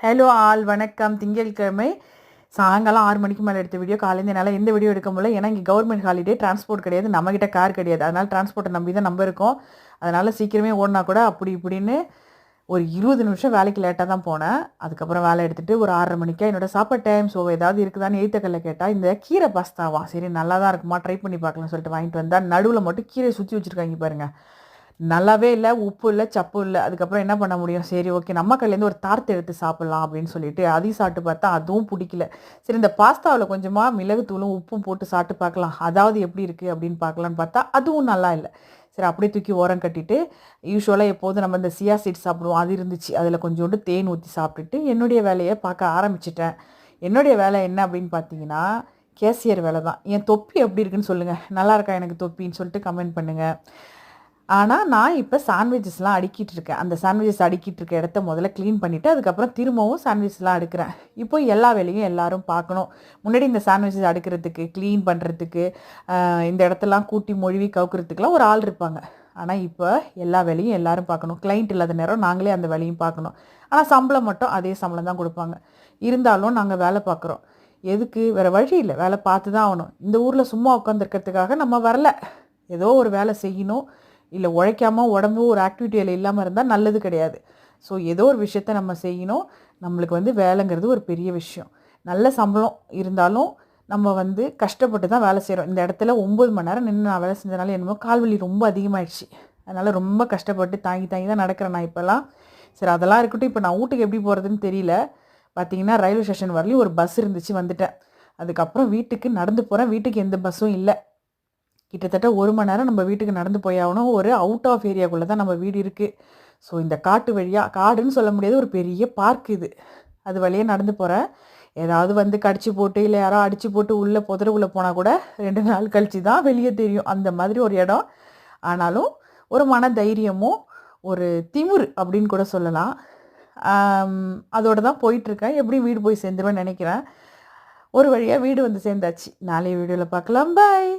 Hello all வணக்கம். திங்கட்கிழமை சாயங்காலம் ஆறு மணிக்கு மேலே எடுத்த வீடியோ காலையில் என்னால் எந்த வீடியோ எடுக்க முடியல. ஏன்னா இங்கே கவர்மெண்ட் ஹாலிடே டிரான்ஸ்போர்ட் கிடையாது. நம்மக்கிட்ட கார் கிடையாது. அதனால் டிரான்ஸ்போர்ட்டை நம்பி தான் நம்ம இருக்கோம். அதனால் சீக்கிரமே ஓடினா கூட அப்படி இப்படின்னு ஒரு இருபது நிமிஷம் வேலைக்கு லேட்டாக தான் போனேன். அதுக்கப்புறம் வேலை எடுத்துகிட்டு ஒரு ஆறரை மணிக்கா என்னோட சாப்பாடு டைம் ஸோ ஏதாவது இருக்குதான்னு எய்த்தக்கல்ல கேட்டால் இந்த கீரை பாஸ்தாவா? சரி நல்லா தான் இருக்குமா? ட்ரை பண்ணி பார்க்கலாம்னு சொல்லிட்டு வாங்கிட்டு வந்தால் நடுவில் மட்டும் கீரை சுற்றி வச்சுருக்காங்க பாருங்கள் நல்லாவே இல்லை உப்பு இல்லை சப்பு இல்லை. அதுக்கப்புறம் என்ன பண்ண முடியும்? சரி ஓகே நம்ம கையிலேருந்து ஒரு தார்த்து எடுத்து சாப்பிட்லாம் அப்படின்னு சொல்லிட்டு அதையும் சாப்பிட்டு பார்த்தா அதுவும் பிடிக்கல. சரி இந்த பாஸ்தாவில் கொஞ்சமாக மிளகுத்தூளும் உப்பும் போட்டு சாப்பிட்டு பார்க்கலாம். அதாவது எப்படி இருக்குது அப்படின்னு பார்க்கலான்னு பார்த்தா அதுவும் நல்லா இல்லை. சரி அப்படியே தூக்கி ஓரம் கட்டிட்டு யூஸ்வலாக எப்போதும் நம்ம இந்த சியா சீட் சாப்பிடுவோம். அது இருந்துச்சு. அதில் கொஞ்சோண்டு தேன் ஊற்றி சாப்பிட்டுட்டு என்னுடைய வேலையை பார்க்க ஆரம்பிச்சிட்டேன். என்னுடைய வேலை என்ன அப்படின்னு பார்த்தீங்கன்னா கேசியர் வேலை தான். என் தொப்பி எப்படி இருக்குன்னு சொல்லுங்கள் நல்லா இருக்கா எனக்கு தொப்பின்னு சொல்லிட்டு கமெண்ட் பண்ணுங்கள் ஆனால் நான் இப்போ சாண்ட்விச்சஸ்லாம் அடுக்கிட்டு இருக்கேன் அந்த சாண்ட்விச்சஸ் அடுக்கிட்டு இருக்க இடத்த முதல்ல க்ளீன் பண்ணிவிட்டு அதுக்கப்புறம் திரும்பவும் சாண்ட்விச்லாம் அடுக்கிறேன். இப்போ எல்லா வேலையும் எல்லாரும் பார்க்கணும். முன்னாடி இந்த சாண்ட்விச்சஸ் அடுக்கிறதுக்கு க்ளீன் பண்ணுறதுக்கு இந்த இடத்தெல்லாம் கூட்டி மொழிவி கவுக்கிறதுக்குலாம் ஒரு ஆள் இருப்பாங்க. ஆனால் இப்போ எல்லா வேலையும் எல்லாரும் பார்க்கணும். கிளைண்ட் இல்லாத நேரம் நாங்களே அந்த வேலையும் பார்க்கணும். ஆனால் சம்பளம் மட்டும் அதே சம்பளம் தான் கொடுப்பாங்க. இருந்தாலும் நாங்கள் வேலை பார்க்குறோம். எதுக்கு? வேறு வழி இல்லை. வேலை பார்த்து தான் ஆகணும். இந்த ஊரில் சும்மா உட்காந்துருக்கிறதுக்காக நம்ம வரல. ஏதோ ஒரு வேலை செய்யணும். இல்லை உழைக்காமல் உடம்பு ஒரு ஆக்டிவிட்டியில் இல்லாமல் இருந்தால் நல்லது கிடையாது. ஸோ ஏதோ ஒரு விஷயத்த நம்ம செய்யணும். நம்மளுக்கு வந்து வேலைங்கிறது ஒரு பெரிய விஷயம். நல்ல சம்பளம் இருந்தாலும் நம்ம வந்து கஷ்டப்பட்டு தான் வேலை செய்கிறோம் இந்த இடத்துல ஒம்பது மணி நேரம் நின்று நான் வேலை செஞ்சனால என்னமோ கால்வலி ரொம்ப அதிகமாகிடுச்சு அதனால் ரொம்ப கஷ்டப்பட்டு தாங்கி தாங்கி தான் நடக்கிறேன் நான் இப்போல்லாம் சரி அதெல்லாம் இருக்கட்டும். இப்போ நான் வீட்டுக்கு எப்படி போகிறதுன்னு தெரியல. பார்த்தீங்கன்னா ரயில்வே ஸ்டேஷன் வரலையும் ஒரு பஸ் இருந்துச்சு வந்துட்டேன். அதுக்கப்புறம் வீட்டுக்கு நடந்து போகிறேன் வீட்டுக்கு எந்த பஸ்ஸும் இல்லை. கிட்டத்தட்ட ஒரு மணி நேரம் நம்ம வீட்டுக்கு நடந்து போயாகணும் ஒரு அவுட் ஆஃப் ஏரியாக்குள்ளே தான் நம்ம வீடு இருக்குது ஸோ இந்த காட்டு வழியாக காடுன்னு சொல்ல முடியாது. ஒரு பெரிய பார்க் இது. அது வழியே நடந்து போகிறேன் ஏதாவது வந்து கடிச்சு போட்டு இல்லை யாரோ அடித்து போட்டு உள்ளே புதருக்குள்ளே போனால் கூட ரெண்டு நாள் கழித்து தான் வெளியே தெரியும். அந்த மாதிரி ஒரு இடம். ஆனாலும் ஒரு மன தைரியமும் ஒரு திமிர் அப்படின்னு கூட சொல்லலாம். அதோட தான் போயிட்டுருக்கேன். எப்படியும் வீடு போய் சேர்ந்துருவேன் நினைக்கிறேன். ஒரு வழியாக வீடு வந்து சேர்ந்தாச்சு. நாளைய வீடியோவில் பார்க்கலாம். பாய்